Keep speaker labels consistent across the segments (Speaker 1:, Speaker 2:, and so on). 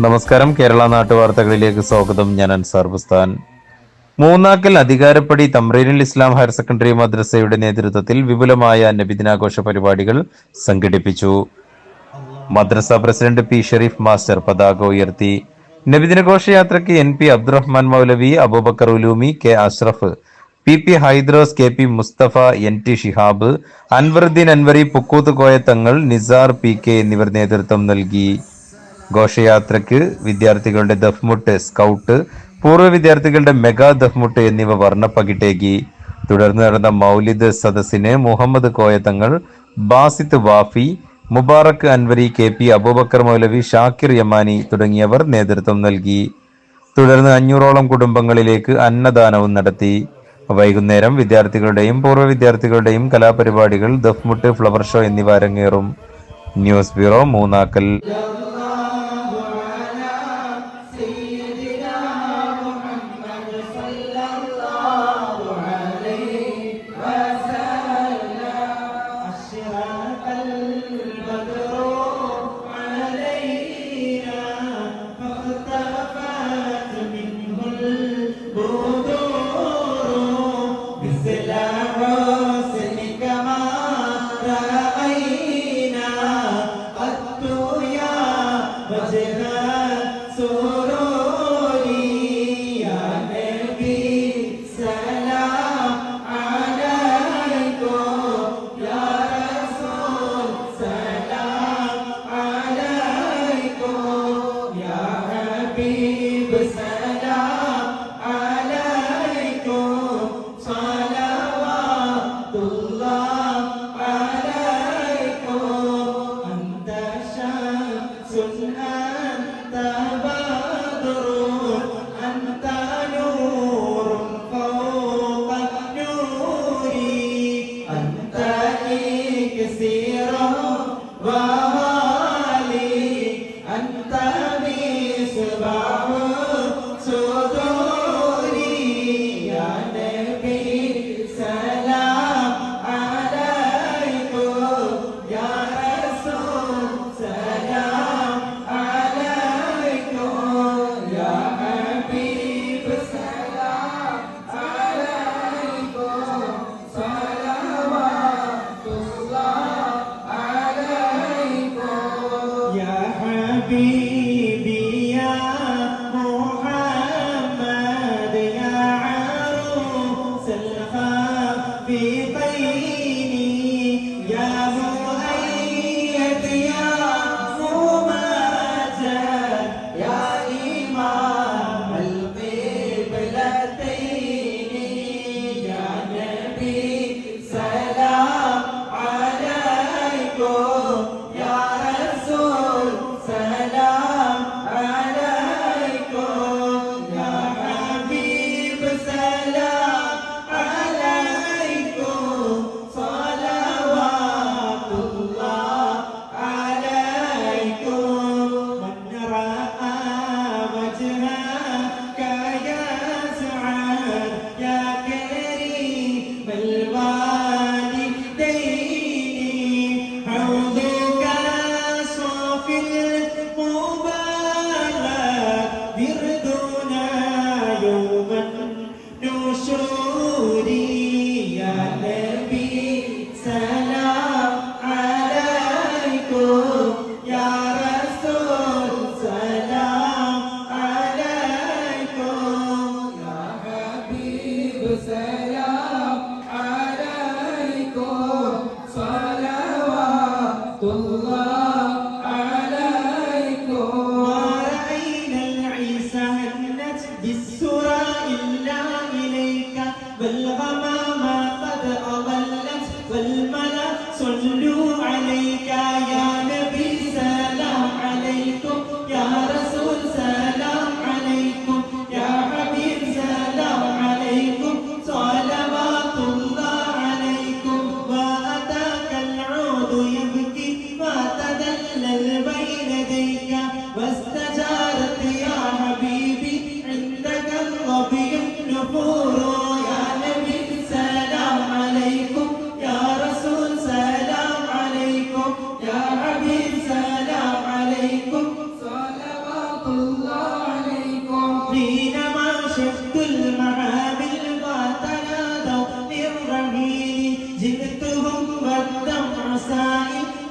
Speaker 1: നമസ്കാരം. കേരള നാട്ടുവാർത്തകളിലേക്ക് സ്വാഗതം. ഞാൻ അൻസാർ ബുസ്താൻ. മൂന്നാക്കൽ അധികാരപ്പടി തമ്രീനുൽ ഇസ്ലാം ഹയർ സെക്കൻഡറി മദ്രസയുടെ നേതൃത്വത്തിൽ വിപുലമായ നബിദിനാഘോഷ പരിപാടികൾ സംഘടിപ്പിച്ചു. മദ്രസ പ്രസിഡന്റ് പി ഷെരീഫ് മാസ്റ്റർ പതാക ഉയർത്തി. നബിദിന ഘോഷയാത്രയ്ക്ക് N P Abdurahman Moulavi Abubakar Ulumi K Ashraf P P Hydros K P Mustafa N T Shihab Anwaruddin Anwari Pukkoth Koya Thangal Nisar P K എന്നിവർ നേതൃത്വം നൽകി. ഘോഷയാത്രയ്ക്ക് വിദ്യാർത്ഥികളുടെ ദഫ്മുട്ട് സ്കൗട്ട് പൂർവ വിദ്യാർത്ഥികളുടെ മെഗാ ദഫ്മുട്ട് എന്നിവ വർണപ്പകിട്ടേകി. തുടർന്ന് നടന്ന മൗലിദ് സദസ്സിന് മുഹമ്മദ് കോയത്തങ്ങൾ ബാസിത്ത് വാഫി മുബാറക്ക് അൻവരി കെ പി അബൂബക്കർ മൗലവി ഷാക്കിർ യമാനി തുടങ്ങിയവർ നേതൃത്വം നൽകി. തുടർന്ന് അഞ്ഞൂറോളം കുടുംബങ്ങളിലേക്ക് അന്നദാനവും നടത്തി. വൈകുന്നേരം വിദ്യാർത്ഥികളുടെയും പൂർവ വിദ്യാർത്ഥികളുടെയും കലാപരിപാടികൾ ദഫ്മുട്ട് ഫ്ലവർ ഷോ എന്നിവ അരങ്ങേറും. News bureau Moonnakkal.
Speaker 2: أنت
Speaker 3: Vì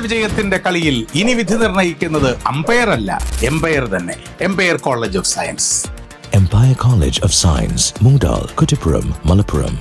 Speaker 3: വിജയത്തിന്റെ കളിയിൽ ഇനി വിധി നിർണയിക്കുന്നത് അമ്പയർ അല്ല എംപയർ തന്നെ. Empire College of Science
Speaker 4: Empire College of Science Mundal, Kutipuram, Malappuram